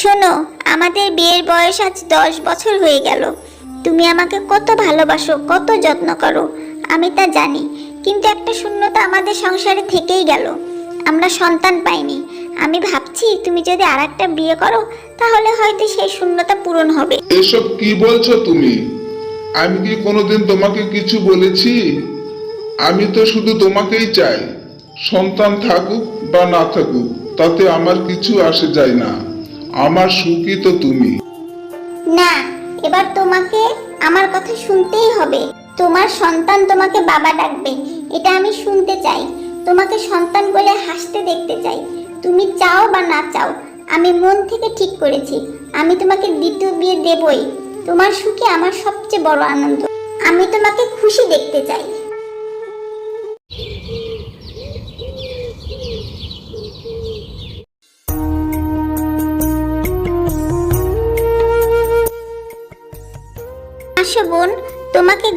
শোনো, আমাদের বিয়ের বয়স আজ দশ বছর হয়ে গেল। তুমি আমাকে কত ভালোবাসো, কত যত্ন করো, আমি তা জানি, কিন্তু একটা শূন্যতা আমাদের সংসারে থেকেই গেল। আমরা সন্তান পাইনি। আমি ভাবছি, তুমি যদি আর একটা বিয়ে করো, তাহলে হয়তো সেই শূন্যতা পূরণ হবে। এসব কি বলছো তুমি? আমি কি কোনোদিন তোমাকে কিছু বলেছি? আমি তো শুধু তোমাকেই চাই, সন্তান থাকুক বা না থাকুক, তাতে আমার কিছু আসে যায় না। আমার সুখী তো তুমি। না, এবার তোমাকে আমার কথা শুনতেই হবে। তোমার সন্তান তোমাকে বাবা ডাকবে, এটা আমি শুনতে চাই। তোমাকে সন্তান বলে হাসতে দেখতে চাই। তুমি চাও বা না চাও, আমি মন থেকে ঠিক করেছি। আমি তোমাকে দ্বিতীয় বিয়ে দেবই। তোমার সুখে আমার সবচেয়ে বড় আনন্দ। আমি তোমাকে খুশি দেখতে চাই।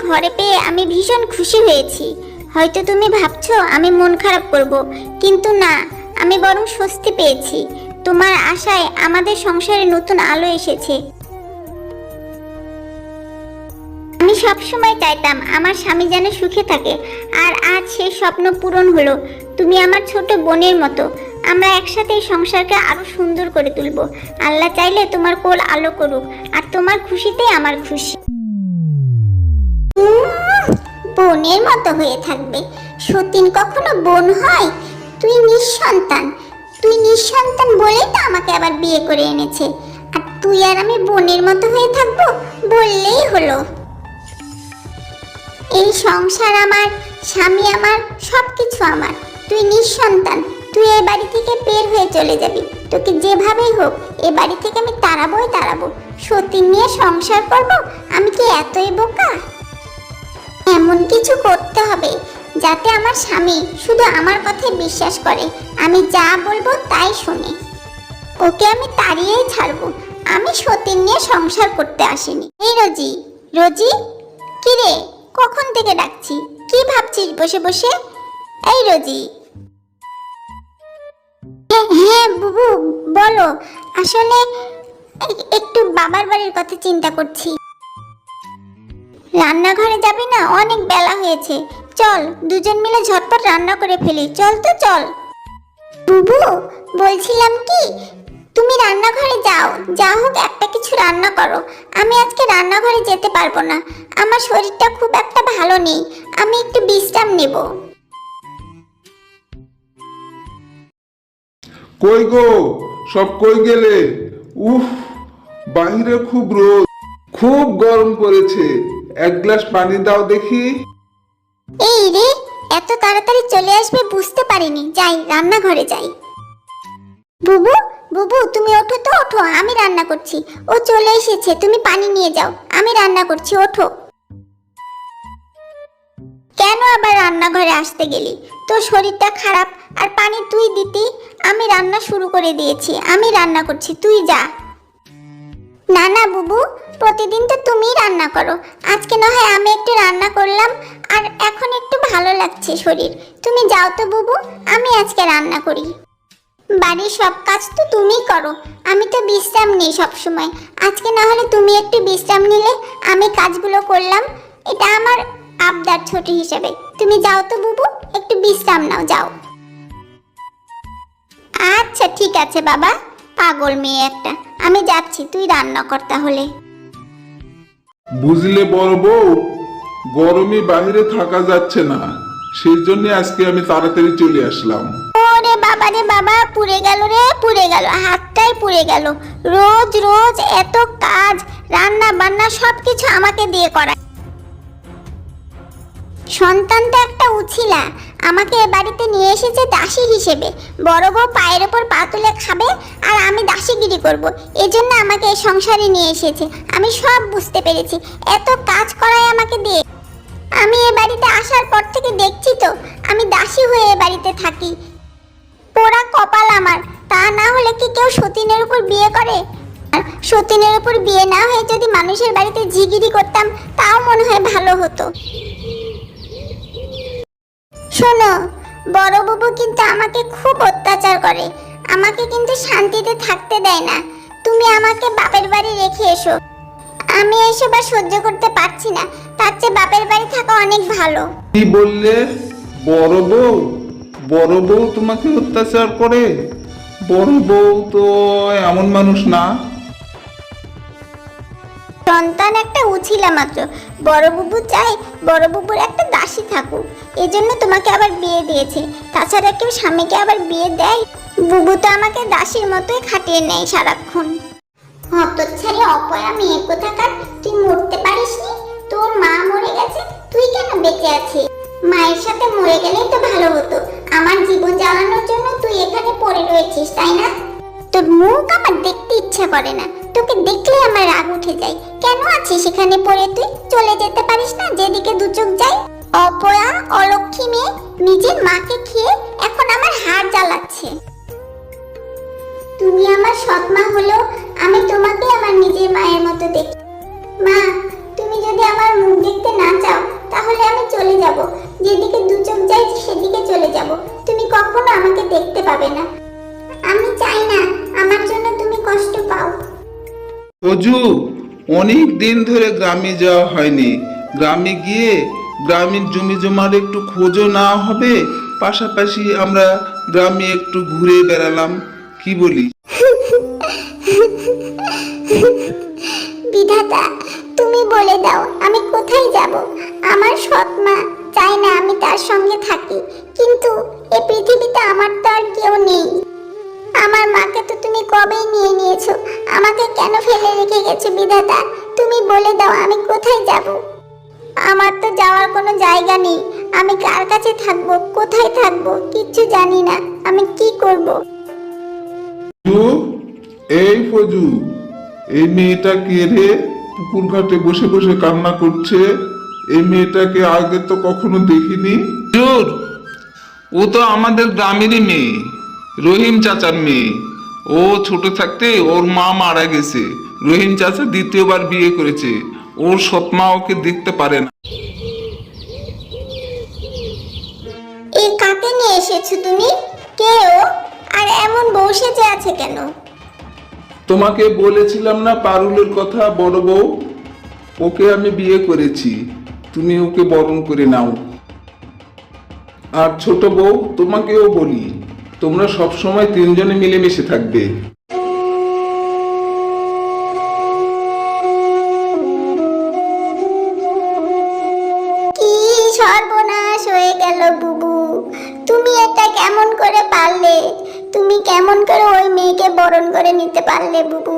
ঘরে পেয়ে আমি ভীষণ খুশি হয়েছি। হয়তো তুমি ভাবছ আমি মন খারাপ করব, কিন্তু না, আমি বরং স্বস্তি পেয়েছি। তোমার আশায় আমাদের সংসারে নতুন আলো এসেছে। আমি সব সময় চাইতাম আমার স্বামী যেন সুখে থাকে, আর আজ সেই স্বপ্ন পূরণ হলো। তুমি আমার ছোট বোনের মতো। আমরা একসাথে এই সংসারকে আরও সুন্দর করে তুলবো। আল্লাহ চাইলে তোমার কোল আলো করুক, আর তোমার খুশিতেই আমার খুশি। বোনের মতো হয়ে থাকবে। সতীন কখনো বোন হয়? তুই নিঃসন্তান। তুই নিঃসন্তান বলেই তো আমাকে আবার বিয়ে করে এনেছে। আর তুই আর আমি বোনের মতো হয়ে থাকব বললেই হলো। এই সংসার আমার, স্বামী আমার, সবকিছু আমার। তুই নিঃসন্তান। তুই এই বাড়ি থেকে বের হয়ে চলে যাবি। তোকে যেভাবেই হোক, এ বাড়ি থেকে আমি তাড়াবোই তাড়াবো। সতীন নিয়ে সংসার করব? আমি কি এতই বোকা? এমন কিছু করতে হবে যাতে আমার স্বামী শুধু আমার কথায় বিশ্বাস করে। আমি যা বলব তাই শুনে। ওকে আমি তাড়িয়েই ছাড়বো। আমি সতীন নিয়ে সংসার করতে আসিনি। এই রোজি রোজি? কি রে, কখন থেকে ডাকছি? কি ভাবছিস বসে বসে? এই রোজি। হ্যাঁ হ্যাঁ বুবু, বলো। আসলে একটু বাবার বাড়ির কথা চিন্তা করছি। রান্নাঘরে যাবি না? অনেক বেলা হয়েছে। চল দুজন মিলে ঝটপট রান্না করে ফেলি। চল তো চল। বুবু বলছিলাম কি? তুমি রান্নাঘরে যাও। যা হোক একটা কিছু রান্না করো। আমি আজকে রান্নাঘরে যেতে পারব না। আমার শরীরটা খুব একটা ভালো নেই। আমি একটু বিশ্রাম নেব। কই গো? সব কই গেলে? উফ বাহিরে খুব রোদ। খুব গরম পড়েছে। এক গ্লাস পানি দাও দেখি। এই রে, এত তাড়াতাড়ি চলে আসবে বুঝতে পারিনি। যাই, রান্নাঘরে যাই। বুবু বুবু, তুমি ওঠো তো, ওঠো, আমি রান্না করছি। ও চলে এসেছে, তুমি পানি নিয়ে যাও। আমি রান্না করছি, ওঠো। কেন আবার রান্নাঘরে আসতে গেলি? তোর শরীরটা খারাপ, আর পানি তুই দিতি। আমি রান্না শুরু করে দিয়েছি, আমি রান্না করছি, তুই যা। না না, বুবু প্রতিদিন তো তুমিই রান্না করো। আজকে না হয় আমি একটু রান্না করলাম, আর এখন একটু ভালো লাগছে শরীর। তুমি যাও তো বুবু, আমি আজকে রান্না করি। বাড়ির সব কাজ তো তুমিই করো, আমি তো বিশ্রাম নিই সব সময় আজকে না হলে তুমি একটু বিশ্রাম নিলে, আমি কাজগুলো করলাম, এটা আমার আবদার ছোট হিসেবে। তুমি যাও তো বুবু, একটু বিশ্রাম নাও, যাও। আচ্ছা ঠিক আছে বাবা, পাগল মেয়ে একটা। আমি যাচ্ছি, তুই রান্না কর তাহলে। বুঝলে বড় বউ গরমে বাহিরে থাকা যাচ্ছে না। সেই জন্য আজকে আমি তাড়াতাড়ি চলে আসলাম। ওরে বাবা রে বাবা, পুড়ে গেল রে, পুড়ে গেল, হাতটাই পুড়ে গেল। রোজ রোজ এত কাজ রান্না বান্না সব কিছু আমাকে দিয়ে করা। সন্তান তো একটা উছিলা, আমাকে এ বাড়িতে নিয়ে এসেছে দাসী হিসেবে। বড় বউ পায়ের ওপর পা তুলে খাবে, আর আমি দাসীগিরি করব। এজন্য আমাকে এই সংসারে নিয়ে এসেছে। আমি সব বুঝতে পেরেছি। এত কাজ করায় আমাকে দিয়ে। আমি এ বাড়িতে আসার পর থেকে দেখছি তো, আমি দাসী হয়ে এ বাড়িতে থাকি। পোড়া কপাল আমার। তা না হলে কি কেউ সতীনের উপর বিয়ে করে? সতীনের উপর বিয়ে না হয়ে যদি মানুষের বাড়িতে জিগিরি করতাম, তাও মনে হয় ভালো হতো। শোনো বড় বাবু কিন্তু আমাকে খুব অত্যাচার করে। আমাকে কিন্তু শান্তিতে থাকতে দেয় না। তুমি আমাকে বাপের বাড়ি রেখে এসো। আমি এসব আর সহ্য করতে পারছি না। তার চেয়ে বাপের বাড়ি থাকা অনেক ভালো। কি বললে? বড় বউ? বড় বউ তোমাকে অত্যাচার করে? বড় বউ তো এমন মানুষ না। সন্তান একটা উছিলা মাত্র। বড় বুবু চাই বড় বুবুর একটা দাসী থাকুক। এজন্য তোমাকে আবার বিয়ে দিয়েছে। তাছাড়া কেউ স্বামীকে আবার বিয়ে দেয়? বুবু তো আমাকে দাসীর মতোই খাটিয়ে নেয় সারাক্ষণ। হতচ্ছাড়ি অপয়া মেয়ে কোথাকার? তুই মরতে পারিসনি? তোর মা মরে গেছে, তুই কেন বেঁচে আছিস? মায়ের সাথে মরে গেলেই তো ভালো হতো। আমার জীবন জ্বালানোর জন্য তুই এখানে পড়ে রয়েছিস, তাই না? তোর মুখ আমার দেখতে ইচ্ছা করে না। তোকে দেখলে আমার রাগ উঠে যায়। কেন আছিস সেখানে পড়ে তুই? চলে যেতে পারিস না, যেদিকে দু চোখ যায়। অপয়া অলক্ষী মেয়ে, নিজের মাকে খেয়ে এখন আমার হাড় জ্বালাচ্ছে। তুমি আমার সৎ মা হলেও আমি তোমাকে আমার নিজের মায়ের মতো দেখি। মা, তুমি যদি আমার মুখ দেখতে না চাও, তাহলে আমি চলে যাব। যেদিকে দু চোখ যাই সেদিকে চলে যাব। তুমি কখনো আমাকে দেখতে পাবে না। আমি চাই না, আমার জন্য তুমি কষ্ট পাও। অজু, অনেক দিন ধরে গ্রামে যাওয়া হয়নি। গ্রামে গিয়ে গ্রামের জমি জমার একটু খোঁজও না হবে। পাশাপাশি আমরা গ্রামে একটু ঘুরে বেড়ালাম। কি বলি? বিধাতা, তুমি বলে দাও, আমি কোথায় যাব? আমার সৎ মা চাই না আমি তার সঙ্গে থাকি। কিন্তু এই পৃথিবীতে আমার তো আর কেউ নেই। আমার মাকে তো তুমি কবেই নিয়ে নিয়েছো? আমাকে কেন ফেলে রেখে গেছো বিধাতা? তুমি বলে দাও আমি কোথায় যাব? আমার তো যাওয়ার কোনো জায়গা নেই। আমি কার কাছে থাকব? কোথায় থাকব? কিচ্ছু জানি না। আমি কি করব? ফজু এই ফজু এই মেয়েটা কে রে? পুকুর ঘাটে বসে বসে কান্না করছে। এই মেয়েটাকে আগে তো কখনো দেখিনি। জোর ও তো আমাদের গ্রামেরই মেয়ে রহিম চাচার মেয়ে। ও ছোট থাকতে ওর মা মারা গেছে। রহিম চাচা দ্বিতীয়বার বিয়ে করেছে। ওর সৎমা ওকে দেখতে পারে না। কাকে নিয়ে এসেছ তুমি? কে ও? আর এমন বউ সেজে আছে কেন? তোমাকে বলেছিলাম না পারুলের কথা বড় বউ? ওকে আমি বিয়ে করেছি। তুমি ওকে বরণ করে নাও। আর ছোট বউ তোমাকেও বলি। তোমরা সব সময় তিনজনে মিলেমিশে থাকবে। কি সর্বনাশ হয়ে গেল বুবু। তুমি এটা কেমন করে পারলে? তুমি কেমন করে ওই মেয়েকে বরণ করে নিতে পারলে বুবু?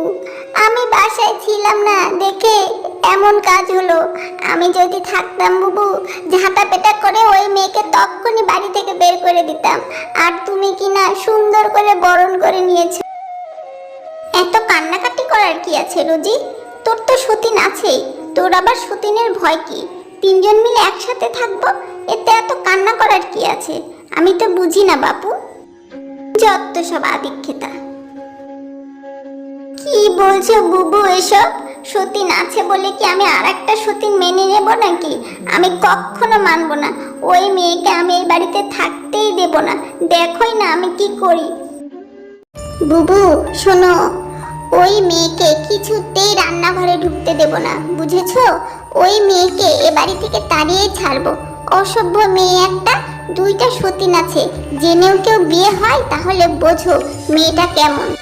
আমি বাসায় ছিলাম না, দেখে এমন কাজ হলো। আমি যদি থাকতাম বুবু, ঝাঁটা পেটা করে ওই মেয়েকে তক্ষুনি বাড়ি থেকে বের করে দিতাম। আর তুমি কি না সুন্দর করে বরণ করে নিয়েছো? এত কান্নাকাটি করার কি আছে রুজি? তোর তো সতীন আছেই। তোর আবার সতীনের ভয় কি? তিনজন মিলে একসাথে থাকব? এতে এত কান্না করার কি আছে? আমি তো বুঝি না বাপু। যত সব আদিক্ষেতা। কি বলছো বুবু এসব? সতীন আছে বলে কি আমি আর একটা সতীন মেনে নেব নাকি? আমি কখনো মানবো না। ওই মেয়েকে আমি এই বাড়িতে থাকতেই দেব না। দেখোই না আমি কি করি। বুবু, শোনো। ওই মেয়েকে কিছুতেই রান্নাঘরে ঢুকতে দেব না, বুঝেছ? ওই মেয়েকে এ বাড়ি থেকে তাড়িয়ে ছাড়বো। অসভ্য মেয়ে একটা, দুইটা সতীন আছে। জেনেও কেউ বিয়ে হয়, তাহলে বোঝো মেয়েটা কেমন।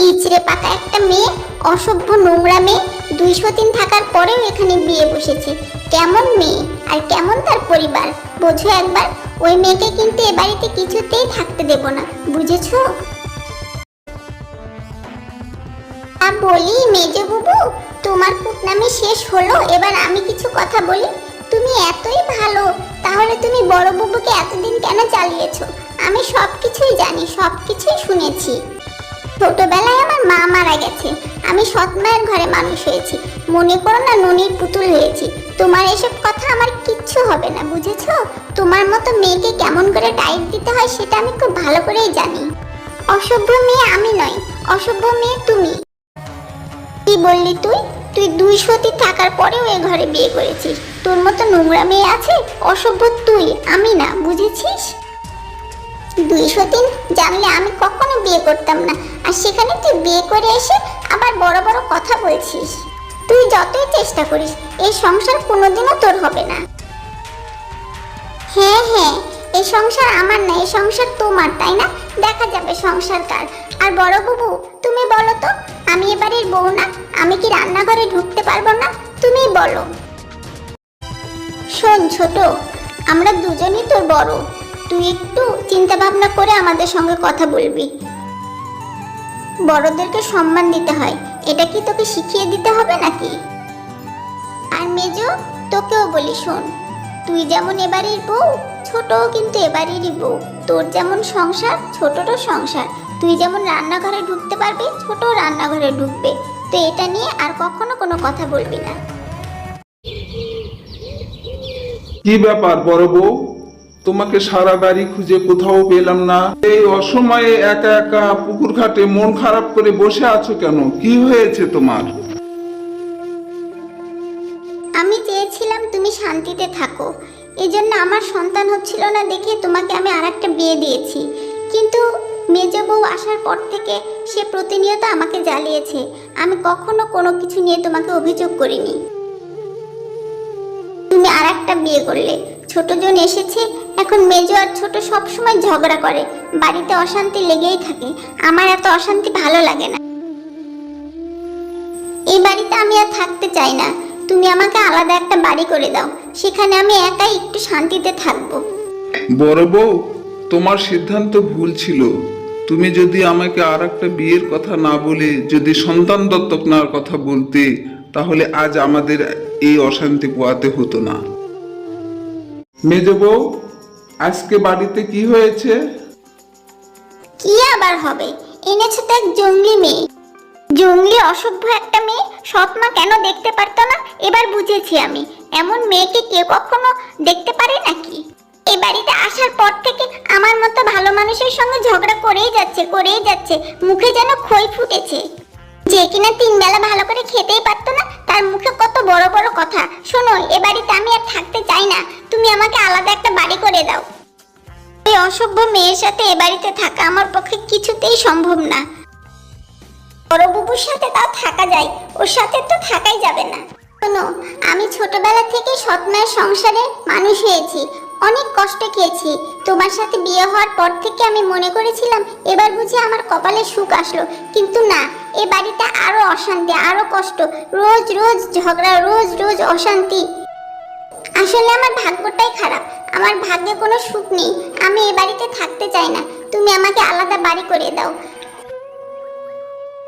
ইচড়ে পাকা একটা মেয়ে অসভ্য নোংরা মেয়ে দুই দিন থাকার পরেও এখানে বিয়ে বসেছে। কেমন মেয়ে আর কেমন তার পরিবার? বোঝো একবার, ওই মেয়েকে কিন্তু এ বাড়িতে কিছুতেই থাকতে দেব না, বুঝেছ? বলি মেজে বুবু, তোমার কুটনামি শেষ হলো? এবার আমি কিছু কথা বলি। তুমি এতই ভালো, তাহলে তুমি বড় বুবুকে এতদিন কেন চালিয়েছো আমি সব কিছুই জানি সব কিছুই শুনেছি। ছোটবেলায় মা মারা গেছে। আমি সৎ মায়ের ঘরে মানুষ হয়েছি। মনে করো না ননির পুতুল হয়েছি। তোমার এসব কথা আমার কিচ্ছু হবে না, বুঝেছ? তোমার মতো মেয়েকে কেমন করে টাইট দিতে হয় সেটা আমি খুব ভালো করেই জানি। অসভ্য মেয়ে আমি নই, অসভ্য মেয়ে তুমি। কি বললি তুই? তুই দুই সতী থাকার পরেও এ ঘরে বিয়ে করেছিস। তোর মতো নোংরা মেয়ে আছে, অসভ্য তুই, আমি না, বুঝেছিস? দুই সতীন জানলে আমি কখনো বিয়ে করতাম না। আর সেখানে তুই বিয়ে করে এসে আবার বড় বড় কথা বলছিস। তুই যতই চেষ্টা করিস, এই সংসার কোনোদিনও তোর হবে না। হ্যাঁ হ্যাঁ এই সংসার আমার না, এই সংসার তোমার, তাই না? দেখা যাবে সংসার কার। আর বড় বাবু, তুমি বলো তো, আমি এবারের বউ না? আমি কি রান্নাঘরে ঢুকতে পারব না? তুমিই বলো। শোন ছোট, আমরা দুজনই তোর বড়। তুই একটু চিন্তা ভাবনা করে আমাদের সঙ্গে কথা বলবি। বড়দেরকে সম্মান দিতে হয়। এটা কি তোকে শিখিয়ে দিতে হবে নাকি? আর মেজো, তোকেও বলি শোন, তুই যেমন এবারের বউ, ছোটও কিন্তু এবারেরই বউ। তোর যেমন সংসার, ছোটরও সংসার। তুই যেমন রান্নাঘরে ঢুকতে পারবি, ছোটও রান্নাঘরে ঢুকবে। তো এটা নিয়ে আর কখনো কোনো কথা বলবি না। কি ব্যাপার, বড় বউ? তোমাকে সারা বাড়ি খুঁজে কোথাও পেলাম না। এই অসময়ে একা একা পুকুর ঘাটে মন খারাপ করে বসে আছো কেন? কি হয়েছে তোমার? আমি চেয়েছিলাম তুমি শান্তিতে থাকো। এই জন্য আমার সন্তান হচ্ছিল না দেখে তোমাকে আমি আর একটা বিয়ে দিয়েছি। কিন্তু মেজ বউ আসার পর থেকে সে প্রতিনিয়ত আমাকে জ্বালিয়েছে। আমি কখনো কোনো কিছু নিয়ে তোমাকে অভিযোগ করিনি। তুমি আর একটা বিয়ে করলে। ছোট জন এসেছে এখন মেজো আর ছোট সব সময় ঝগড়া করে, বাড়িতে অশান্তি লেগেই থাকে, আমার এত অশান্তি ভালো লাগে না। এই বাড়িতে আমি আর থাকতে চাই না, তুমি আমাকে আলাদা একটা বাড়ি করে দাও, সেখানে আমি একাই একটু শান্তিতে থাকব। বড় বউ, তোমার সিদ্ধান্ত ভুল ছিল। তুমি যদি আমাকে আর একটা বিয়ের কথা না বলে, যদি সন্তান দত্তক নেওয়ার কথা বলতে, তাহলে আজ আমাদের এই অশান্তি পোয়াতে হতো না। মেজ বউ আজকে বাড়িতে কি হয়েছে? কি আবার হবে? এনেছে তো এক জঙ্গলি মেয়ে। জঙ্গলি অসভ্য একটা মেয়ে মা কেন দেখতে পারতো না? এবার বুঝেছি আমি। এমন মেয়েকে কেউ কখনো দেখতে পারে নাকি? এই বাড়িতে আসার পর থেকে আমার মতো ভালো মানুষের সঙ্গে ঝগড়া করেই যাচ্ছে করেই যাচ্ছে। মুখে যেন খই ফুটেছে। যে কিনা তিন বেলা ভালো করে খেতেই পারতো না, তার মুখে কত বড় বড় কথা। শোনো, এ বাড়িতে আমি আর থাকতে চাই না, তুমি আমাকে আলাদা একটা বাড়ি করে দাও। এই অসভ্য মেয়ের সাথে এ বাড়িতে থাকা আমার পক্ষে কিছুতেই সম্ভব না। বড় বুবুর সাথে তাও থাকা যায়, ওর সাথে তো থাকাই যাবে না। শোনো, আমি ছোটবেলা থেকে সৎমায়ের সংসারে মানুষ হয়েছি, অনেক কষ্ট খেয়েছি। তোমার সাথে বিয়ে হওয়ার পর থেকে আমি মনে করেছিলাম, এবার বুঝি আমার কপালে সুখ আসলো। কিন্তু না এ বাড়িতে আরও অশান্তি, আরও কষ্ট, রোজ রোজ ঝগড়া, রোজ রোজ অশান্তি। আসলে আমার ভাগ্যটাই খারাপ। আমার ভাগ্যে কোনো সুখ নেই। আমি এ বাড়িতে থাকতে চাই না। তুমি আমাকে আলাদা বাড়ি করে দাও।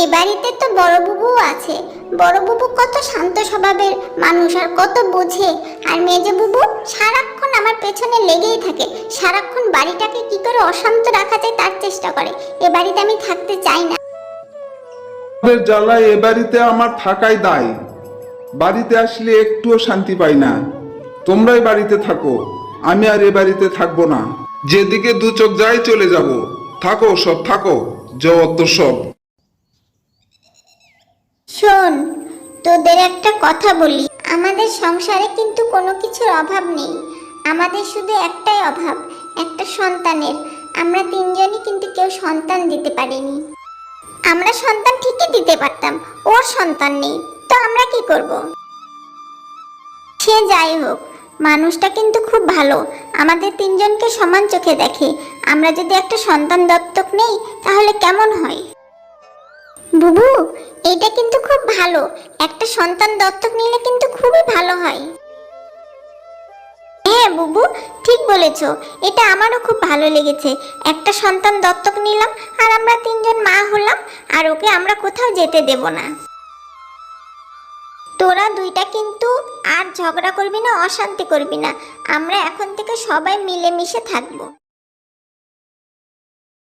এ বাড়িতে তো বড় বুবু আছে। বড় বুবু কত শান্ত স্বভাবের মানুষ আর কত বোঝে। আর মেজে বুবু সারাক্ষণ আমার পেছনে লেগেই থাকে। সারাক্ষণ বাড়িটাকে কি করে অশান্ত রাখা যায় তার চেষ্টা করে। এ বাড়িতে আমি থাকতে চাই না। তোমাদের জ্বালায় এ বাড়িতে আমার থাকাই দায়। বাড়িতে আসলে একটুও শান্তি পাই না। তোমরাই বাড়িতে থাকো, আমি আর এ বাড়িতে থাকব না। যেদিকে দু চোখ যাই চলে যাব। থাকো, সব থাকো জগত্ত সব। শোন, তোদের একটা কথা বলি। আমাদের সংসারে কিন্তু কোনো কিছুর অভাব নেই। আমাদের শুধু একটাই অভাব, একটা সন্তানের। আমরা তিনজনই কিন্তু কেউ সন্তান দিতে পারিনি। আমরা সন্তান ঠিকই দিতে পারতাম, ওর সন্তান নেই, তো আমরা কি করব? সে যাই হোক, মানুষটা কিন্তু খুব ভালো, আমাদের তিনজনকে সমান চোখে দেখে, আমরা যদি একটা সন্তান দত্তক নেই, তাহলে কেমন হয়? বুবু এটা কিন্তু খুব ভালো, একটা সন্তান দত্তক নিলে কিন্তু খুবই ভালো হয়। হ্যাঁ বুবু, ঠিক বলেছ। এটা আমারও খুব ভালো লেগেছে। একটা সন্তান দত্তক নিলাম, আর আমরা তিনজন মা হলাম, আর ওকে আমরা কোথাও যেতে দেব না। তোরা দুইটা কিন্তু আর ঝগড়া করবি না, অশান্তি করবি না। আমরা এখন থেকে সবাই মিলেমিশে থাকব।